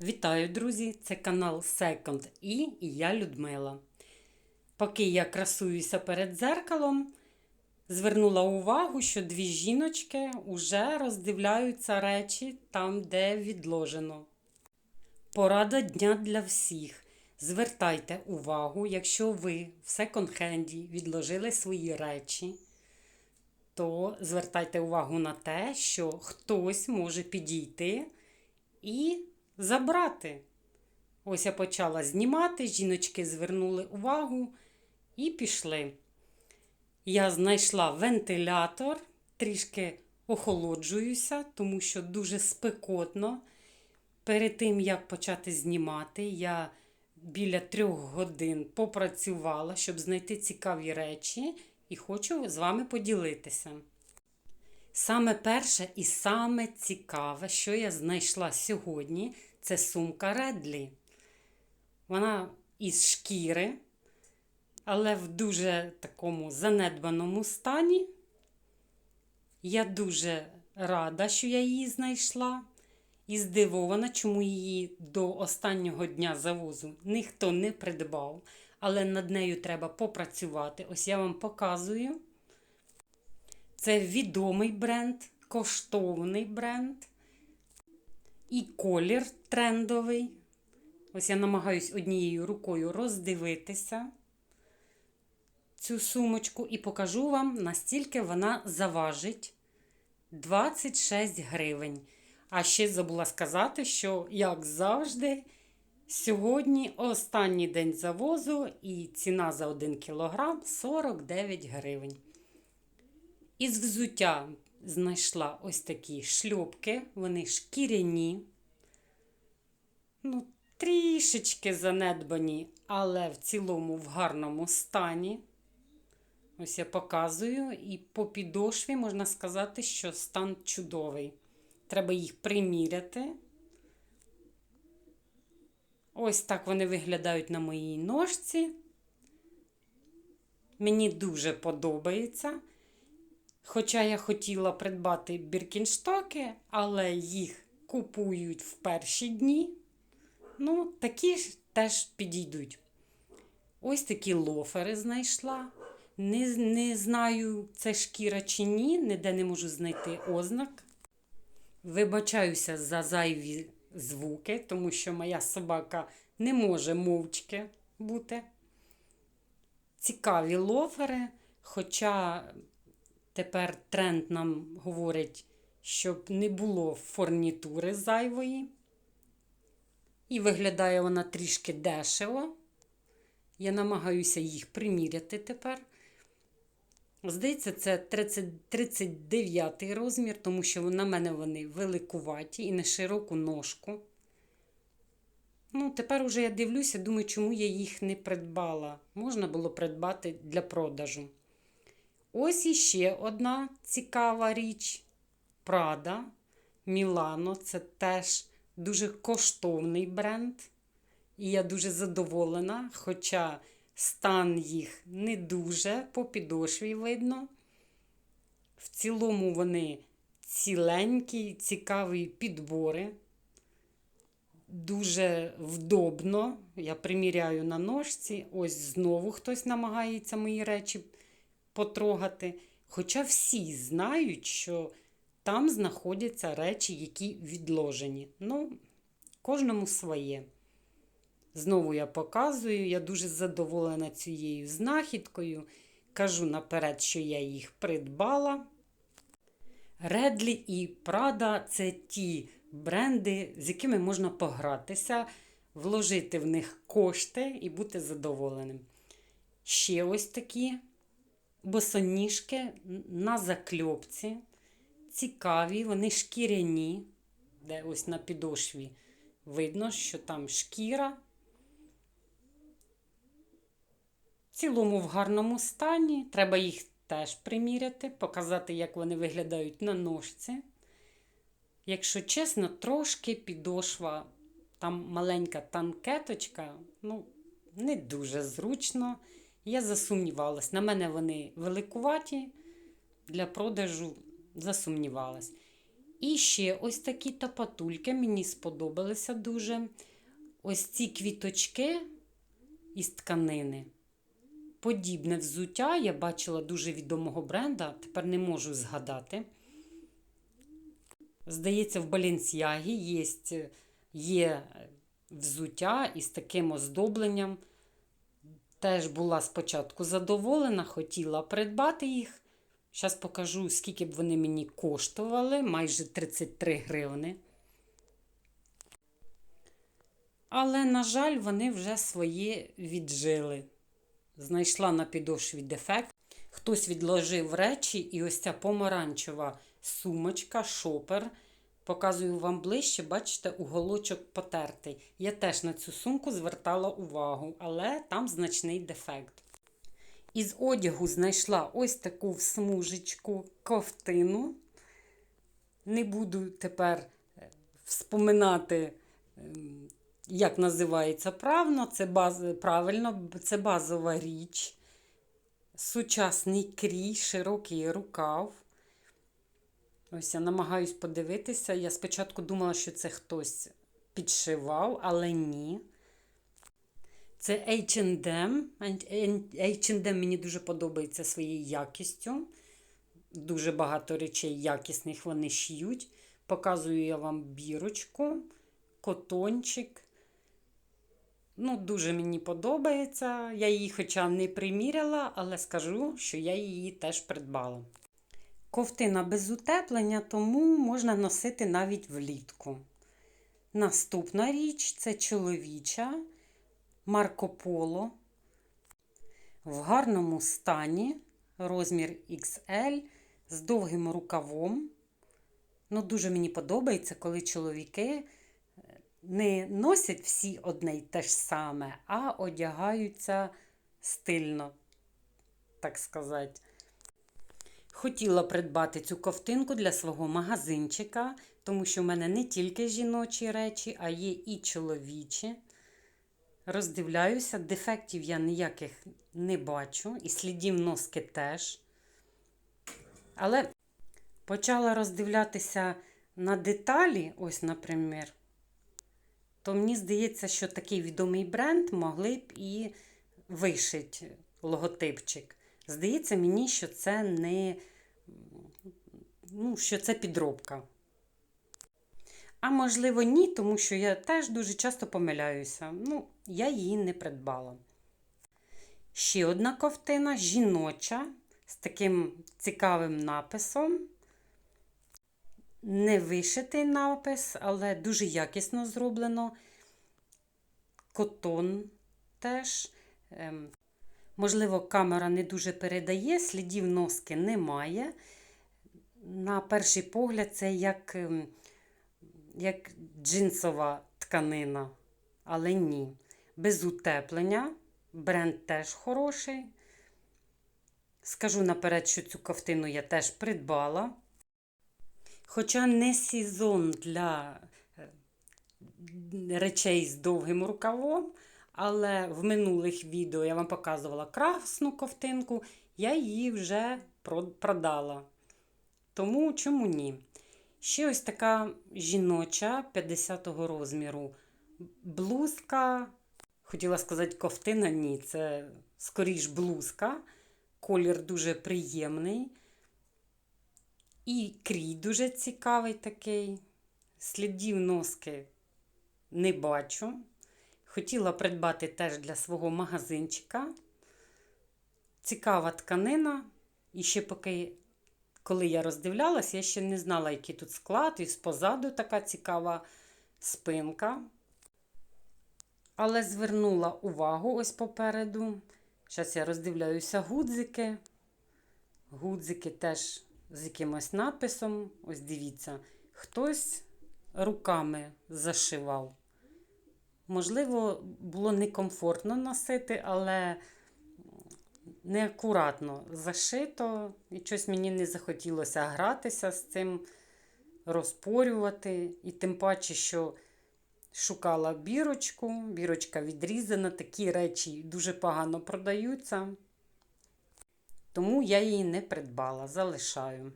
Вітаю, друзі! Це канал Second E і я Людмила. Поки я красуюся перед дзеркалом, звернула увагу, що дві жіночки вже роздивляються речі там, де відложено. Порада дня для всіх. Звертайте увагу, якщо ви в секонд-хенді відложили свої речі, то звертайте увагу на те, що хтось може підійти і забрати. Ось я почала знімати, жіночки звернули увагу і пішли. Я знайшла вентилятор, трішки охолоджуюся, тому що дуже спекотно. Перед тим, як почати знімати, я біля трьох годин попрацювала, щоб знайти цікаві речі, і хочу з вами поділитися. Саме перше і саме цікаве, що я знайшла сьогодні, це сумка Редлі. Вона із шкіри, але в дуже такому занедбаному стані. Я дуже рада, що я її знайшла. І здивована, чому її до останнього дня завозу ніхто не придбав, але над нею треба попрацювати. Ось я вам показую. Це відомий бренд, коштовний бренд. І колір трендовий. Ось я намагаюсь однією рукою роздивитися цю сумочку і покажу вам, настільки вона заважить 26 гривень. А ще забула сказати, що, як завжди, сьогодні останній день завозу і ціна за 1 кілограм 49 гривень. Із взуття знайшла ось такі шльопки, вони шкіряні, ну, трішечки занедбані, але в цілому в гарному стані. Ось я показую, і по підошві можна сказати, що стан чудовий. Треба їх приміряти. Ось так вони виглядають на моїй ножці. Мені дуже подобається. Хоча я хотіла придбати біркінштоки, але їх купують в перші дні. Ну, такі ж теж підійдуть. Ось такі лофери знайшла. Не, не знаю, це шкіра чи ні, ніде не можу знайти ознак. Вибачаюся за зайві звуки, тому що моя собака не може мовчки бути. Цікаві лофери, хоча тепер тренд нам говорить, щоб не було фурнітури зайвої. І виглядає вона трішки дешево. Я намагаюся їх приміряти тепер. Здається, це 30, 39 розмір, тому що на мене вони великуваті і на широку ножку. Ну, тепер уже я дивлюся, думаю, чому я їх не придбала. Можна було придбати для продажу. Ось іще одна цікава річ. Прада Мілано. Це теж дуже коштовний бренд. І я дуже задоволена, хоча стан їх не дуже, по підошві видно. В цілому вони ціленькі, цікаві підбори. Дуже вдобно. Я приміряю на ножці. Ось знову хтось намагається мої речі потрогати. Хоча всі знають, що там знаходяться речі, які відложені. Ну, кожному своє. Знову я показую, я дуже задоволена цією знахідкою. Кажу наперед, що я їх придбала. Редлі і Прада це ті бренди, з якими можна погратися, вложити в них кошти і бути задоволеним. Ще ось такі босоніжки на закльопці. Цікаві, вони шкіряні, де ось на підошві видно, що там шкіра. В цілому в гарному стані. Треба їх теж приміряти, показати, як вони виглядають на ножці. Якщо чесно, трошки підошва, там маленька танкеточка, ну, не дуже зручно. Я засумнівалась. На мене вони великуваті, для продажу засумнівалась. І ще ось такі тапатульки мені сподобалися дуже. Ось ці квіточки із тканини. Подібне взуття я бачила дуже відомого бренда, тепер не можу згадати. Здається, в Баленсіагі є, є взуття із таким оздобленням. Теж була спочатку задоволена, хотіла придбати їх. Зараз покажу, скільки б вони мені коштували, майже 33 гривни. Але, на жаль, вони вже своє віджили. Знайшла на підошві дефект. Хтось відложив речі, і ось ця помаранчева сумочка, шопер. Показую вам ближче, бачите, уголочок потертий. Я теж на цю сумку звертала увагу, але там значний дефект. Із одягу знайшла ось таку смужечку ковтину. Не буду тепер е, вспоминати, ем, як називається правильно, це баз... правильно, це базова річ. Сучасний крій, широкий рукав. Ось я намагаюсь подивитися. Я спочатку думала, що це хтось підшивав, але ні. Це H&M. H&M мені дуже подобається своєю якістю. Дуже багато речей якісних вони шиють. Показую я вам бірочку, котончик. Ну, Дуже мені подобається. Я її, хоча не приміряла, але скажу, що я її теж придбала. Ковтина без утеплення, тому можна носити навіть влітку. Наступна річ це чоловіча Марко Поло. В гарному стані, розмір XL з довгим рукавом. Ну, Дуже мені подобається, коли чоловіки не носять всі одне й те ж саме, а одягаються стильно, так сказати. Хотіла придбати цю ковтинку для свого магазинчика, тому що в мене не тільки жіночі речі, а є і чоловічі. Роздивляюся, дефектів я ніяких не бачу, і слідів носки теж. Але почала роздивлятися на деталі, ось, наприклад, то мені здається, що такий відомий бренд могли б і вишити логотипчик. Здається мені, що це не ну, що це підробка. А можливо, ні, тому що я теж дуже часто помиляюся. Ну, я її не придбала. Ще одна ковтина жіноча з таким цікавим написом. Не вишитий напис, але дуже якісно зроблено. Котон теж. Ем, можливо, камера не дуже передає, слідів носки немає. На перший погляд, це як ем, як джинсова тканина, але ні. Без утеплення. Бренд теж хороший. Скажу наперед, що цю ковтину я теж придбала. Хоча не сезон для е, речей з довгим рукавом, але в минулих відео я вам показувала красну ковтинку, я її вже продала. Тому чому ні? Ще ось така жіноча 50-го розміру блузка. Хотіла сказати, ковтина, ні, це скоріш блузка. Колір дуже приємний. І крій дуже цікавий такий. Слідів носки не бачу. Хотіла придбати теж для свого магазинчика. Цікава тканина. І ще поки, коли я роздивлялась, я ще не знала, який тут склад, і позаду така цікава спинка. Але звернула увагу ось попереду. Зараз я роздивляюся гудзики. Гудзики теж з якимось написом. Ось дивіться, хтось руками зашивав. Можливо, було некомфортно носити, але неакуратно зашито. І щось мені не захотілося гратися з цим, розпорювати. І тим паче, що шукала бірочку, бірочка відрізана, такі речі дуже погано продаються. Тому я її не придбала, залишаю.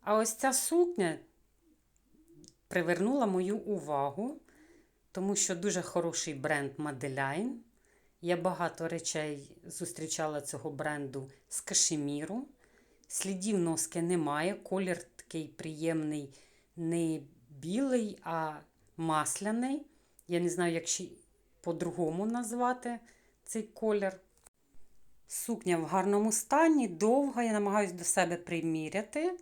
А ось ця сукня привернула мою увагу, тому що дуже хороший бренд Madeline. Я багато речей зустрічала цього бренду з кашеміру. Слідів носки немає. Колір такий приємний, не білий, а масляний. Я не знаю, як ще по-другому назвати цей колір. Сукня в гарному стані, довга, я намагаюся до себе приміряти,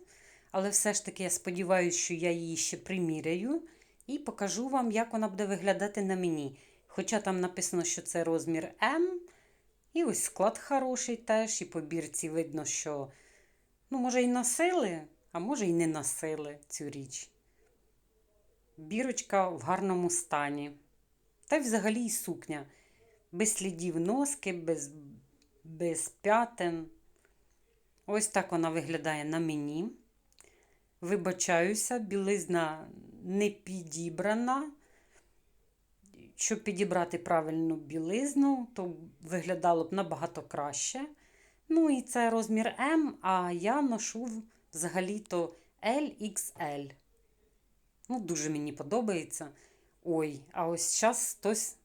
але все ж таки я сподіваюся, що я її ще приміряю і покажу вам, як вона буде виглядати на мені. Хоча там написано, що це розмір М. І ось склад хороший теж, і по бірці видно, що, ну, може, і носили, а може, і не носили цю річ. Бірочка в гарному стані. Та й взагалі і сукня. Без слідів носки, без, без п'ятен. Ось так вона виглядає на мені. Вибачаюся, білизна не підібрана. Щоб підібрати правильну білизну, то виглядало б набагато краще. Ну, і це розмір М, а я ношу взагалі-то LXL. Ну, дуже мені подобається. Ой, а ось зараз хтось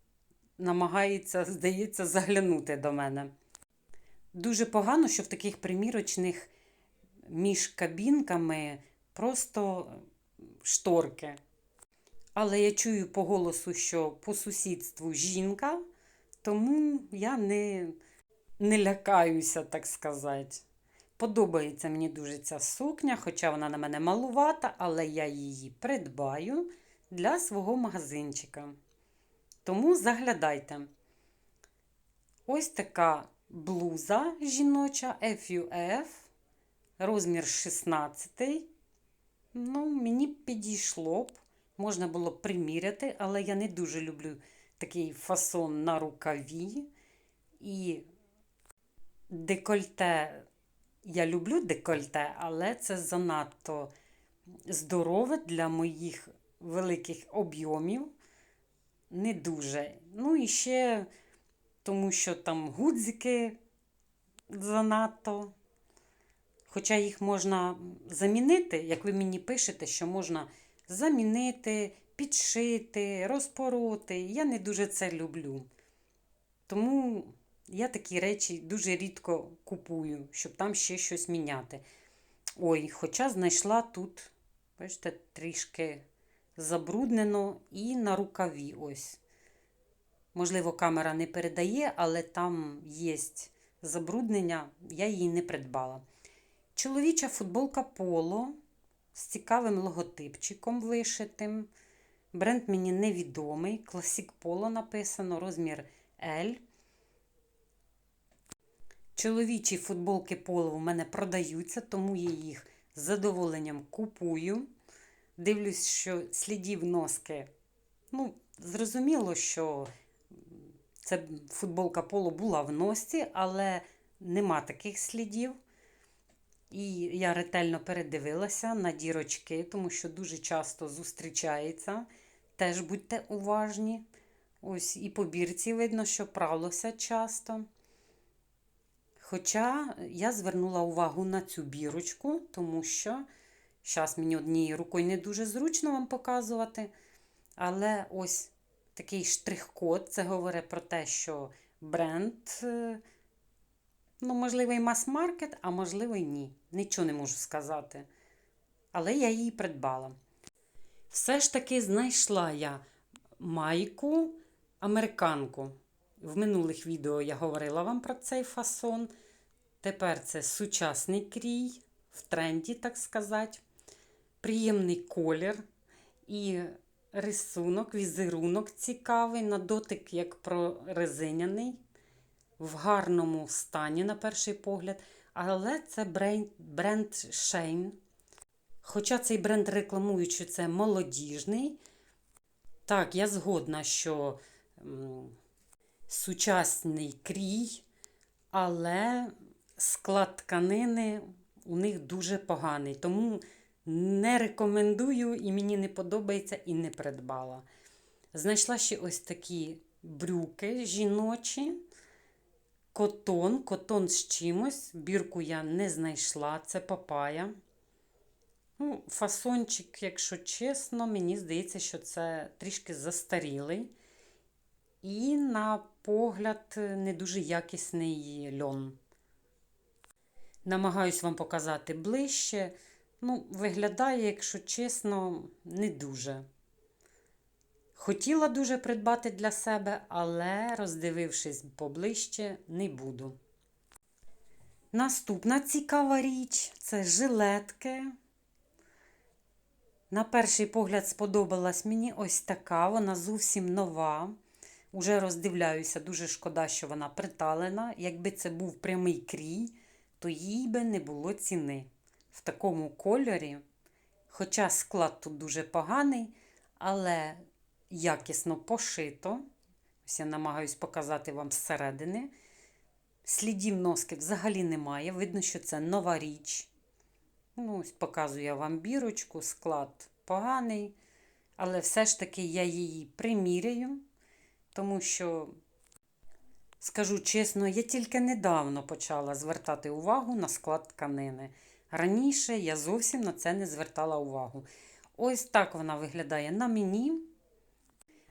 намагається, здається, заглянути до мене. Дуже погано, що в таких примірочних між кабінками просто шторки. Але я чую по голосу, що по сусідству жінка, тому я не, не лякаюся, так сказати. Подобається мені дуже ця сукня, хоча вона на мене малувата, але я її придбаю для свого магазинчика. Тому заглядайте. Ось така блуза жіноча FUF, розмір 16. Ну, мені підійшло б. Можна було б приміряти, але я не дуже люблю такий фасон на рукаві. І декольте, я люблю декольте, але це занадто здорове для моїх великих об'ємів. Не дуже. Ну і ще тому, що там гудзики занадто. Хоча їх можна замінити, як ви мені пишете, що можна замінити, підшити, розпороти. Я не дуже це люблю. Тому я такі речі дуже рідко купую, щоб там ще щось міняти. Ой, хоча знайшла тут, бачите, трішки забруднено і на рукаві ось. Можливо, камера не передає, але там є забруднення, я її не придбала. Чоловіча футболка Поло з цікавим логотипчиком вишитим. Бренд мені невідомий. Класік Поло написано, розмір L. Чоловічі футболки Поло в мене продаються, тому я їх з задоволенням купую. Дивлюсь, що слідів носки. Ну, зрозуміло, що це футболка Поло була в носці, але нема таких слідів. І я ретельно передивилася на дірочки, тому що дуже часто зустрічається. Теж будьте уважні. Ось і по бірці видно, що пралося часто. Хоча я звернула увагу на цю бірочку, тому що зараз мені однією рукою не дуже зручно вам показувати. Але ось такий штрих-код це говорить про те, що бренд. Ну, можливо, і мас-маркет, а можливо, і ні. Нічого не можу сказати. Але я її придбала. Все ж таки знайшла я майку американку. В минулих відео я говорила вам про цей фасон. Тепер це сучасний крій, в тренді, так сказати. Приємний колір і рисунок, візерунок цікавий, на дотик як прорезиняний в гарному стані, на перший погляд, але це бренд, Shane. Хоча цей бренд рекламують, що це молодіжний. Так, я згодна, що м, сучасний крій, але склад тканини у них дуже поганий. Тому не рекомендую і мені не подобається і не придбала. Знайшла ще ось такі брюки жіночі. Котон, котон з чимось. Бірку я не знайшла, це папая. Ну, фасончик, якщо чесно, мені здається, що це трішки застарілий. І, на погляд, не дуже якісний льон. Намагаюсь вам показати ближче. Ну, виглядає, якщо чесно, не дуже. Хотіла дуже придбати для себе, але, роздивившись поближче, не буду. Наступна цікава річ це жилетки. На перший погляд сподобалась мені ось така, вона зовсім нова. Уже роздивляюся, дуже шкода, що вона приталена. Якби це був прямий крій, то їй би не було ціни. В такому кольорі. Хоча склад тут дуже поганий, але якісно пошито. Ось я намагаюсь показати вам зсередини. Слідів носки взагалі немає. Видно, що це нова річ. Ну, ось показую я вам бірочку, склад поганий. Але все ж таки я її приміряю, тому що, скажу чесно, я тільки недавно почала звертати увагу на склад тканини. Раніше я зовсім на це не звертала увагу. Ось так вона виглядає на мені.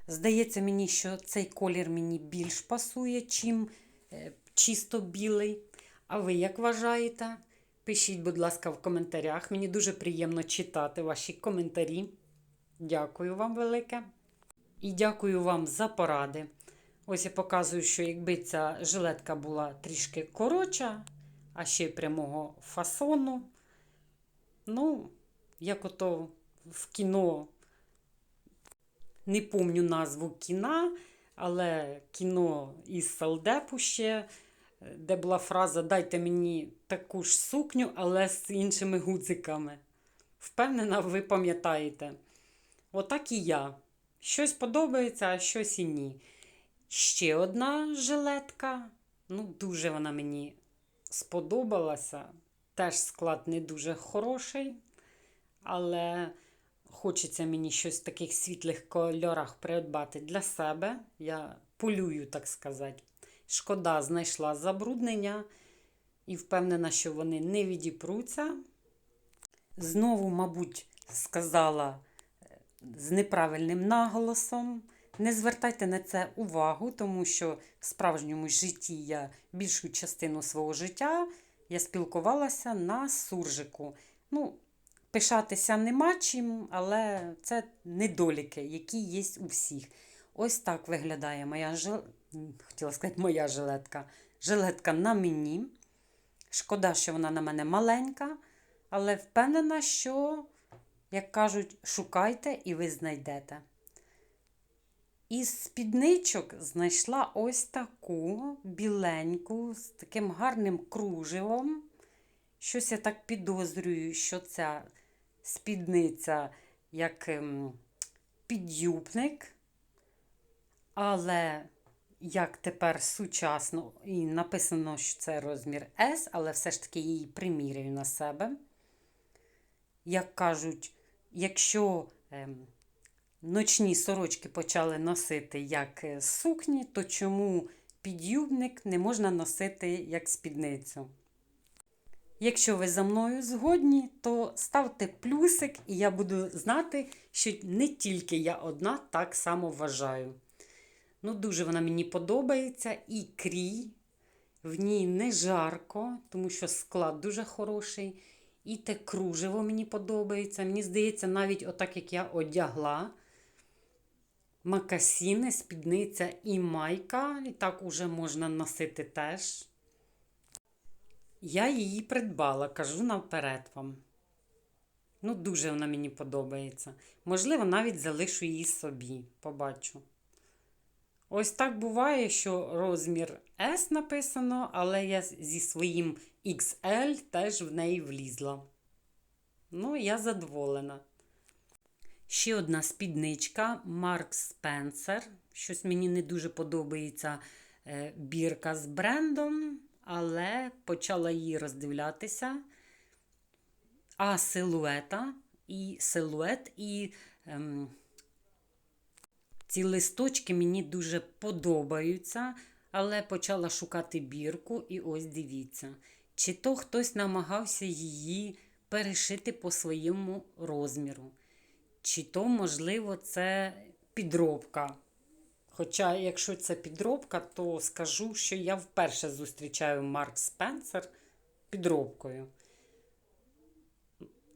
Здається мені, що цей колір мені більш пасує, чим е, чисто білий. А ви як вважаєте? Пишіть, будь ласка, в коментарях. Мені дуже приємно читати ваші коментарі. Дякую вам велике. І дякую вам за поради. Ось я показую, що якби ця жилетка була трішки коротша, а ще й прямого фасону. Ну, як ото в кіно, не помню назву кіна, але кіно із Салдепу ще, де була фраза Дайте мені таку ж сукню, але з іншими гудзиками. Впевнена, ви пам'ятаєте. Отак і я. Щось подобається, а щось і ні. Ще одна жилетка. Ну, дуже вона мені сподобалася. Теж склад не дуже хороший, але хочеться мені щось в таких світлих кольорах придбати для себе. Я полюю, так сказати. Шкода, знайшла забруднення і впевнена, що вони не відіпруться. Знову, мабуть, сказала з неправильним наголосом. Не звертайте на це увагу, тому що в справжньому житті я більшу частину свого життя я спілкувалася на суржику. Ну, пишатися нема чим, але це недоліки, які є у всіх. Ось так виглядає моя жил... хотіла сказати, моя жилетка. Жилетка на мені. Шкода, що вона на мене маленька, але впевнена, що, як кажуть, шукайте і ви знайдете. Із спідничок знайшла ось таку біленьку, з таким гарним кружевом. Щось я так підозрюю, що ця спідниця як ем, підюбник. Але, як тепер сучасно, і написано, що це розмір S, але все ж таки її приміряю на себе. Як кажуть, якщо ем, ночні сорочки почали носити як е, сукні, то чому підюбник не можна носити як спідницю? Якщо ви за мною згодні, то ставте плюсик, і я буду знати, що не тільки я одна так само вважаю. Ну, дуже вона мені подобається і крій. В ній не жарко, тому що склад дуже хороший. І те кружево мені подобається. Мені здається, навіть отак, як я одягла. Макасіни, спідниця і майка. І так уже можна носити теж. Я її придбала, кажу наперед вам. Ну, дуже вона мені подобається. Можливо, навіть залишу її собі, побачу. Ось так буває, що розмір S написано, але я зі своїм XL теж в неї влізла. Ну, я задоволена. Ще одна спідничка Марк Спенсер. Щось мені не дуже подобається е, бірка з брендом, але почала її роздивлятися. А силуета і силует, і ем, ці листочки мені дуже подобаються, але почала шукати бірку, і ось дивіться. Чи то хтось намагався її перешити по своєму розміру. Чи то, можливо, це підробка. Хоча, якщо це підробка, то скажу, що я вперше зустрічаю Марк Спенсер підробкою.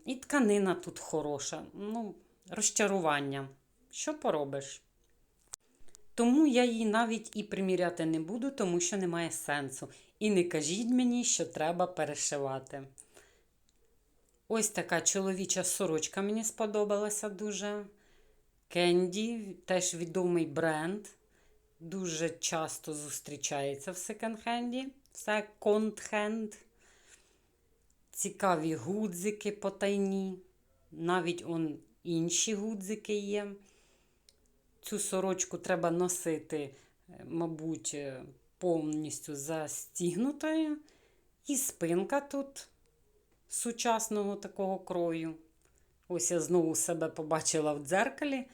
І тканина тут хороша. Ну, розчарування. Що поробиш? Тому я її навіть і приміряти не буду, тому що немає сенсу. І не кажіть мені, що треба перешивати. Ось така чоловіча сорочка мені сподобалася дуже. Кенді, теж відомий бренд. Дуже часто зустрічається в секонд-хенді. Секонд-хенд. Цікаві гудзики потайні. Навіть он інші гудзики є. Цю сорочку треба носити, е, мабуть, е, повністю застігнутою. І спинка тут сучасного такого крою. Ось я знову себе побачила в дзеркалі.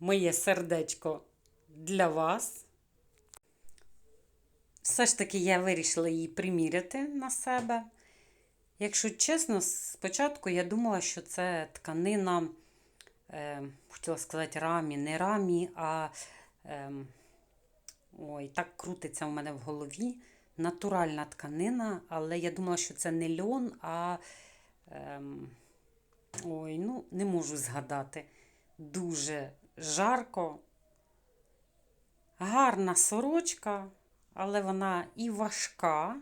Моє сердечко для вас. Все ж таки я вирішила її приміряти на себе. Якщо чесно, спочатку я думала, що це тканина, е, хотіла сказати, рамі, не рамі, а е, ой, так крутиться в мене в голові. Натуральна тканина, але я думала, що це не льон, а е, ой, ну, не можу згадати. Дуже жарко. Гарна сорочка, але вона і важка,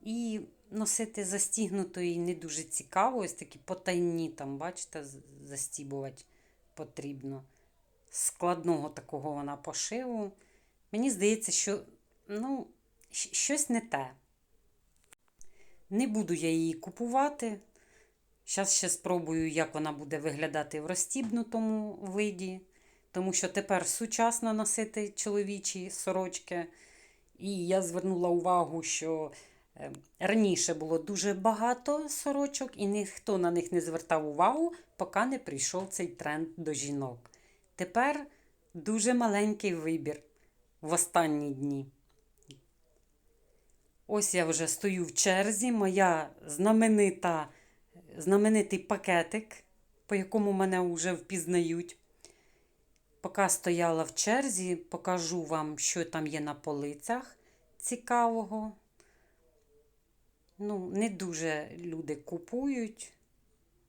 і носити застігнутої не дуже цікаво. Ось такі потайні, там, бачите, застібувати потрібно. Складного такого вона пошиву. Мені здається, що ну, щось не те. Не буду я її купувати. Зараз ще спробую, як вона буде виглядати в розстібнутому виді, тому що тепер сучасно носити чоловічі сорочки. І я звернула увагу, що е, раніше було дуже багато сорочок, і ніхто на них не звертав увагу, поки не прийшов цей тренд до жінок. Тепер дуже маленький вибір в останні дні. Ось я вже стою в черзі, моя знаменита, знаменитий пакетик, по якому мене вже впізнають. Поки стояла в черзі, покажу вам, що там є на полицях цікавого. Ну, не дуже люди купують.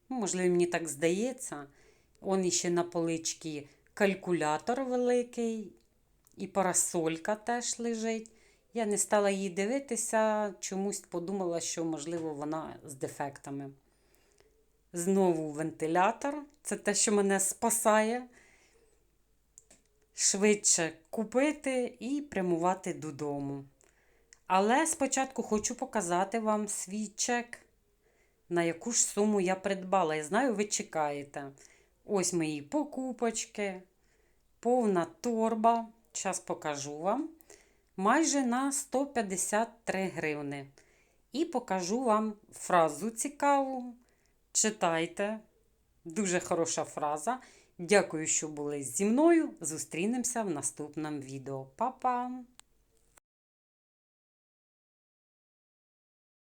Ну, Можливо, мені так здається. Он іще на поличці калькулятор великий, і парасолька теж лежить. Я не стала її дивитися, чомусь подумала, що, можливо, вона з дефектами. Знову вентилятор. Це те, що мене спасає. Швидше купити і прямувати додому. Але спочатку хочу показати вам свій чек, на яку ж суму я придбала. Я знаю, ви чекаєте. Ось мої покупочки, повна торба. Зараз покажу вам. Майже на 153 гривни. І покажу вам фразу цікаву. Читайте. Дуже хороша фраза. Дякую, що були зі мною. Зустрінемося в наступному відео. Па-па!